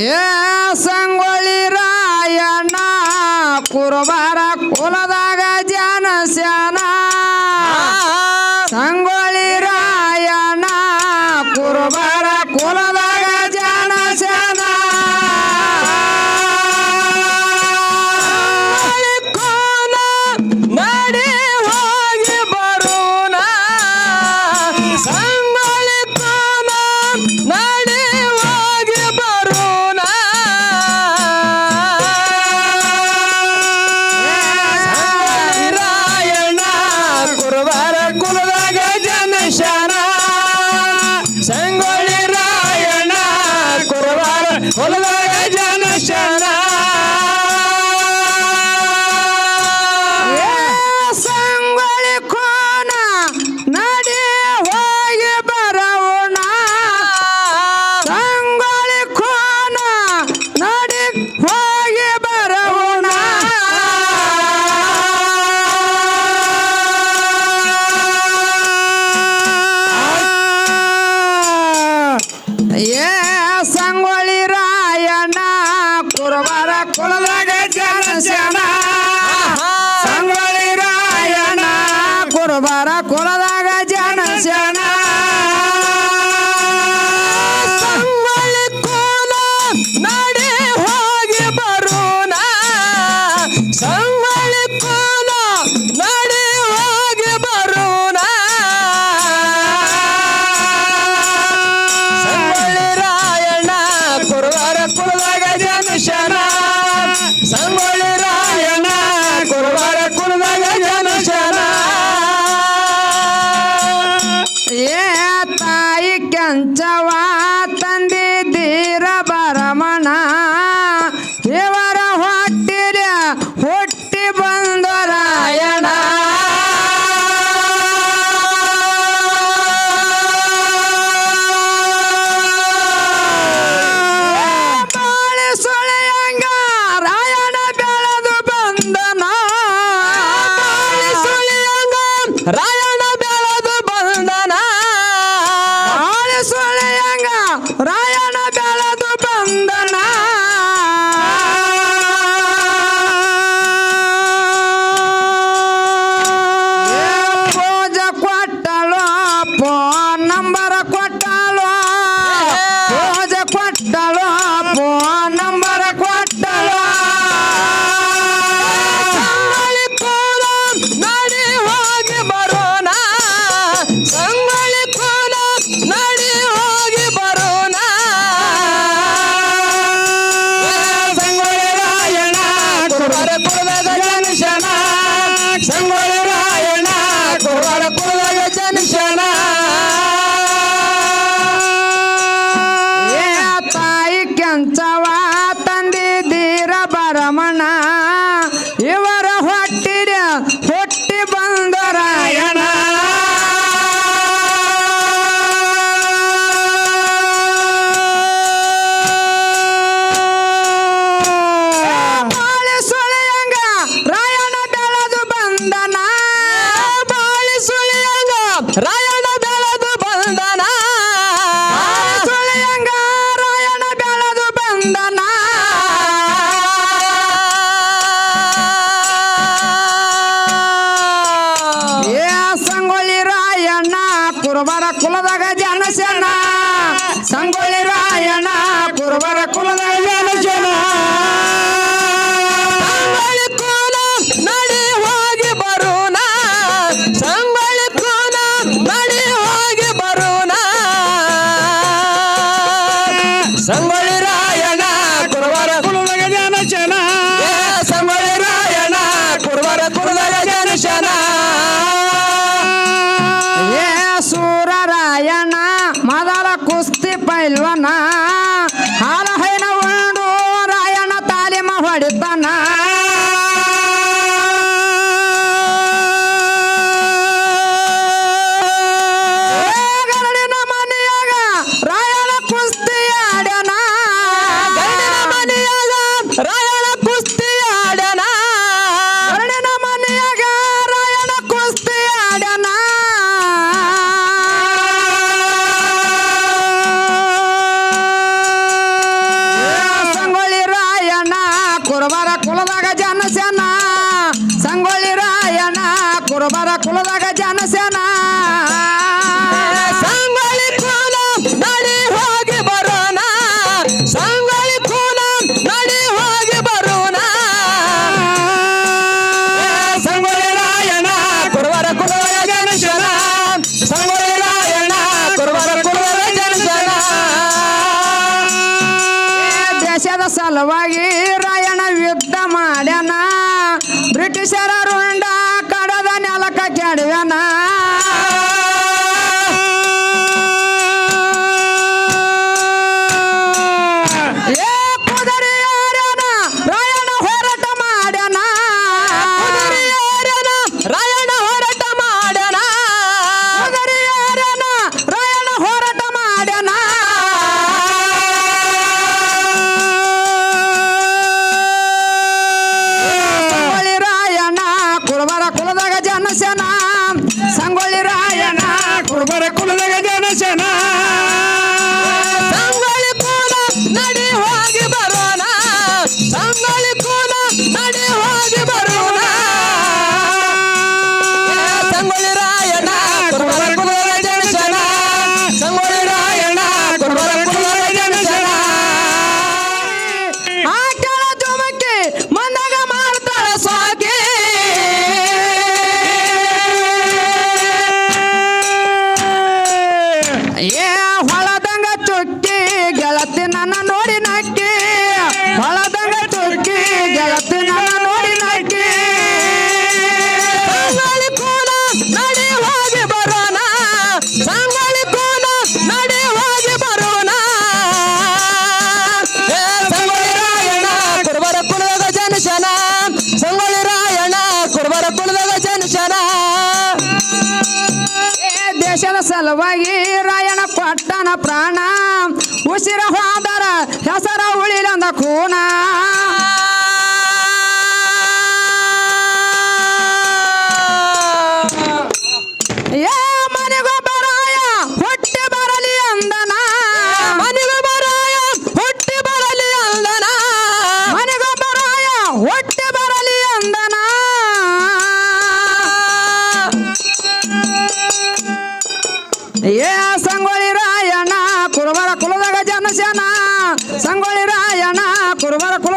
ಏ ಸಂಗೊಳ್ಳಿ ರಾಯಣ್ಣ ಕುರುಬಾರ ಕುಲದಾಗ ಜನ eso ಕುರುಬರ ಕುಲದಾಗ ಜನಸೇನ ಸಂಗೊಳ್ಳಿರುವ Raya! ಬಲವಾಗಿ Come on, give up. ಸಲುವಾಗಿ ರಾಯಣ ಪಟ್ಟನ ಪ್ರಾಣ. ಉಸಿರ ಹೋದರ ಹೆಸರ ಉಳಿಲೊಂದ ಕೂಣ. ಸಂಗೊಳ್ಳಿ ರಾಯಣ ಕುರುಬರ ಕುಲ